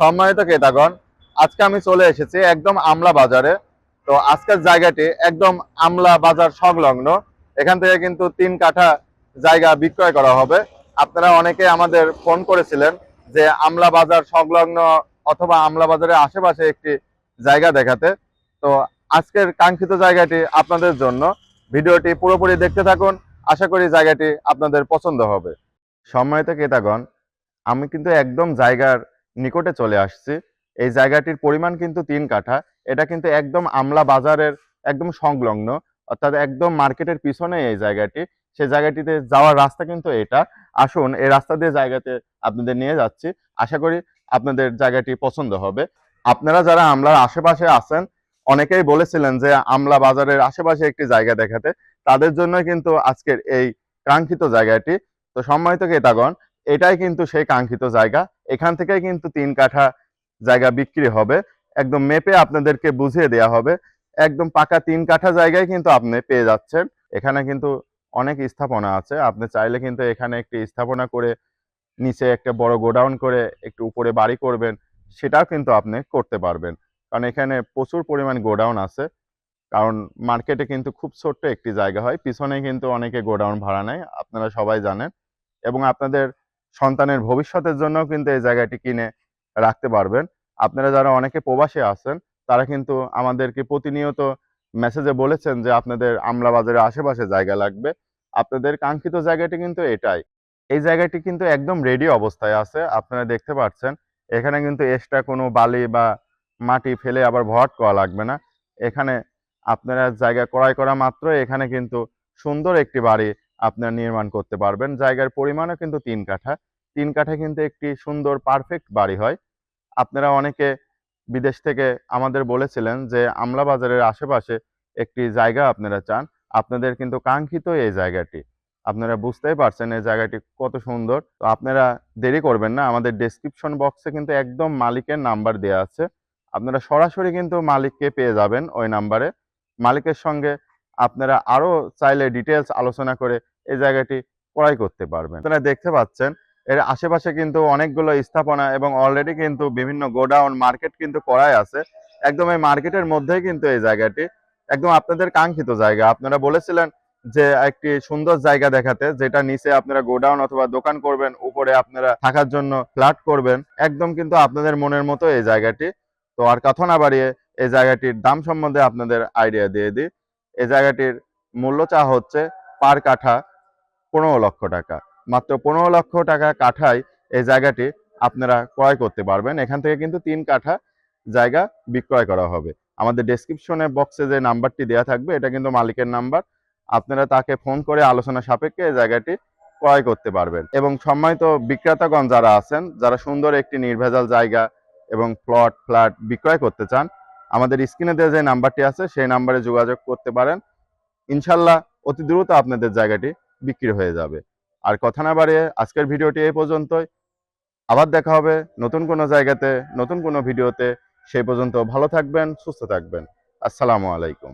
সম্মানিত ক্রেতাগণ, আজকে আমি চলে এসেছি একদম আমলা বাজারে। তো আজকের জায়গাটি একদম আমলা বাজার সংলগ্ন। এখান থেকে কিন্তু তিন কাঠা জায়গা বিক্রয় করা হবে। আপনারা অনেকে আমাদের ফোন করেছিলেন যে আমলা বাজার সংলগ্ন অথবা আমলা বাজারের আশেপাশে একটি জায়গা দেখাতে। তো আজকের কাঙ্ক্ষিত জায়গাটি আপনাদের জন্য। ভিডিওটি পুরোপুরি দেখতে থাকুন। আশা করি জায়গাটি আপনাদের পছন্দ হবে। সম্মানিত ক্রেতাগণ, আমি কিন্তু একদম জায়গার নিকটে চলে আসছি। এই জায়গাটির পরিমাণ কিন্তু তিন কাঠা। এটা কিন্তু একদম আমলা বাজারের একদম সংলগ্ন, অর্থাৎ একদম মার্কেটের পিছনে এই জায়গাটি। সেই জায়গাটিতে যাওয়ার রাস্তা কিন্তু এটা। আসুন, এই রাস্তা দিয়ে জায়গাতে আপনাদের নিয়ে যাচ্ছি। আশা করি আপনাদের জায়গাটি পছন্দ হবে। আপনারা যারা আমলার আশেপাশে আছেন, অনেকেই বলেছিলেন যে আমলা বাজারের আশেপাশে একটি জায়গা দেখাতে। তাদের জন্য কিন্তু আজকের এই কাঙ্ক্ষিত জায়গাটি। তো সম্মানিত ক্রেতাগণ এটাই কিন্তু সেই কাঙ্ক্ষিত জায়গা। এখান থেকেই কিন্তু তিন কাঠা জায়গা বিক্রি হবে। একদম মেপে আপনাদেরকে বুঝিয়ে দেওয়া হবে। একদম পাকা তিন কাঠা জায়গায় কিন্তু আপনি পেয়ে যাচ্ছেন। এখানে কিন্তু অনেক স্থাপনা আছে। আপনি চাইলে কিন্তু এখানে একটি স্থাপনা করে নিচে একটা বড় গোডাউন করে একটু উপরে বাড়ি করবেন, সেটাও কিন্তু আপনি করতে পারবেন। কারণ এখানে প্রচুর পরিমাণ গোডাউন আছে। কারণ মার্কেটে কিন্তু খুব ছোট্ট একটি জায়গা হয়। পিছনে কিন্তু অনেকে গোডাউন ভাড়া নেয়, আপনারা সবাই জানেন। এবং আপনাদের সন্তানের ভবিষ্যতের জন্য কিন্তু এই জায়গাটি কিনে রাখতে পারবেন। আপনারা যারা অনেকে প্রবাসী আছেন, তারা কিন্তু আমাদেরকে প্রতিনিয়ত মেসেজে বলেছেন যে আপনাদের আমলা বাজারের আশেপাশে জায়গা লাগবে। আপনাদের কাঙ্ক্ষিত জায়গাটি কিন্তু এটাই। এই জায়গাটি কিন্তু একদম রেডি অবস্থায় আছে। আপনারা দেখতে পাচ্ছেন, এখানে কিন্তু এক্সট্রা কোনো বালি বা মাটি ফেলে আবার ভরাট করা লাগবে না। এখানে আপনারা জায়গা ক্রয় করা মাত্র এখানে কিন্তু সুন্দর একটি বাড়ি আপনারা নির্মাণ করতে পারবেন। জায়গার পরিমাণও কিন্তু তিন কাঠা। তিন কাঠা কিন্তু একটি সুন্দর পারফেক্ট বাড়ি হয়। আপনারা অনেকে বিদেশ থেকে আমাদের বলেছিলেন যে আমলা বাজারের আশেপাশে একটি জায়গা আপনারা চান। আপনাদের কিন্তু কাঙ্ক্ষিত এই জায়গাটি। আপনারা বুঝতেই পারছেন এই জায়গাটি কত সুন্দর। তো আপনারা দেরি করবেন না। আমাদের ডেসক্রিপশন বক্সে কিন্তু একদম মালিকের নাম্বার দেওয়া আছে। আপনারা সরাসরি কিন্তু মালিককে পেয়ে যাবেন ওই নাম্বারে। মালিকের সঙ্গে আপনারা আরও চাইলে ডিটেলস আলোচনা করে এই জায়গাটি ক্রয় করতে পারবেন। আপনারা দেখতে পাচ্ছেন, এর আশেপাশে কিন্তু অনেকগুলো স্থাপনা এবং অলরেডি কিন্তু বিভিন্ন গোডাউন মার্কেট কিন্তু করাই আছে। একদম এই মার্কেটের মধ্যেই কিন্তু এই জায়গাটি, একদম আপনাদের কাঙ্ক্ষিত জায়গা। আপনারা বলেছিলেন যে একটি সুন্দর জায়গা দেখাতে, যেটা নিচে আপনারা গোডাউন অথবা দোকান করবেন, উপরে আপনারা থাকার জন্য ফ্ল্যাট করবেন। একদম কিন্তু আপনাদের মনের মতো এই জায়গাটি। তো আর কথা না বাড়িয়ে এই জায়গাটির দাম সম্বন্ধে আপনাদের আইডিয়া দিয়ে দিই। এই জায়গাটির মূল্য চা হচ্ছে পার কাঠা পনেরো লক্ষ টাকা। মাত্র পনেরো লক্ষ টাকা কাঠায় এই জায়গাটি আপনারা ক্রয় করতে পারবেন। এখান থেকে কিন্তু তিন কাঠা জায়গা বিক্রয় করা হবে। আমাদের ডেসক্রিপশনে বক্সে যে নাম্বারটি দেওয়া থাকবে, এটা কিন্তু মালিকের নাম্বার। আপনারা তাকে ফোন করে আলোচনা সাপেক্ষে এই জায়গাটি ক্রয় করতে পারবেন। এবং সম্মানিত বিক্রেতাগণ যারা আছেন, যারা সুন্দর একটি নির্ভেজাল জায়গা এবং প্লট ফ্ল্যাট বিক্রয় করতে চান, আমাদের স্ক্রিনে দেওয়া যে নাম্বারটি আছে, সেই নাম্বারে যোগাযোগ করতে পারেন। ইনশাল্লাহ অতি দ্রুত আপনাদের জায়গাটি বিক্রি হয়ে যাবে। আর কথা না বাড়িয়ে আজকের ভিডিওটি এই পর্যন্তই। আবার দেখা হবে নতুন কোনো জায়গাতে, নতুন কোনো ভিডিওতে। সেই পর্যন্ত ভালো থাকবেন, সুস্থ থাকবেন। আসসালামু আলাইকুম।